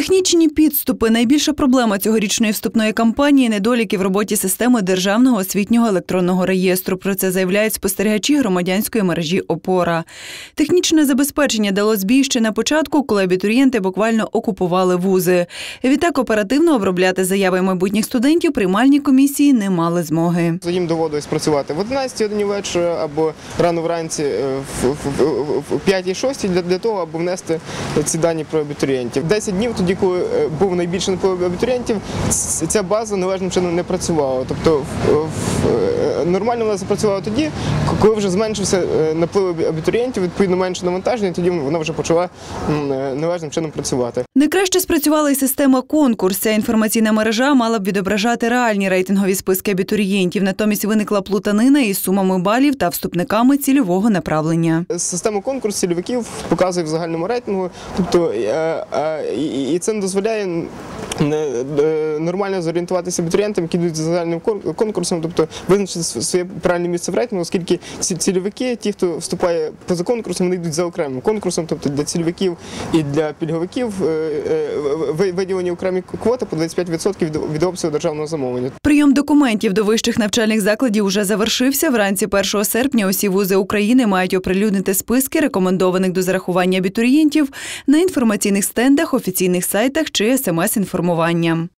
Технічні підступи найбільша проблема цьогорічної вступної кампанії недоліки в роботі системи державного освітнього електронного реєстру. Про це заявляють спостерігачі громадянської мережі ОПОРА. Технічне забезпечення дало збій ще на початку, коли абітурієнти буквально окупували вузи. Відтак оперативно обробляти заяви майбутніх студентів приймальні комісії не мали змоги. Їм доводилось працювати в 11 годині вечора або рано вранці е, в, в, в, в 5-6 для, для того, аби внести ці дані про абітурієнтів. 10 днів тоді, коли е, був найбільший наплив абітурієнтів, ця база належним чином не працювала. Тобто в- нормально вона запрацювала тоді, коли вже зменшився е, наплив абітурієнтів, відповідно менше навантаження, тоді вона вже почала е, належним чином працювати. Не краще спрацювала й система конкурс. Ця інформаційна мережа мала б відображати реальні рейтингові списки абітурієнтів. Натомість виникла плутанина із сумами балів та вступниками цільового направлення. Система конкурсу цільовиків показує в загальному рейтингу, тобто е, і, це не дозволяє нормально зорієнтуватися абітурієнтам, які йдуть за загальним кон- конкурсом, тобто визначити своє правильне місце в рейтингу, оскільки ці цільовики, ті, хто вступає поза конкурсом, вони йдуть за окремим конкурсом, тобто для цільовиків і для пільговиків е, е, ви- виділені окремі квоти по 25% від, обсягу державного замовлення. Прийом документів до вищих навчальних закладів уже завершився. Вранці 1 серпня усі вузи України мають оприлюднити списки рекомендованих до зарахування абітурієнтів на інформаційних стендах, офіційних сайтах чи смс-інформуванням.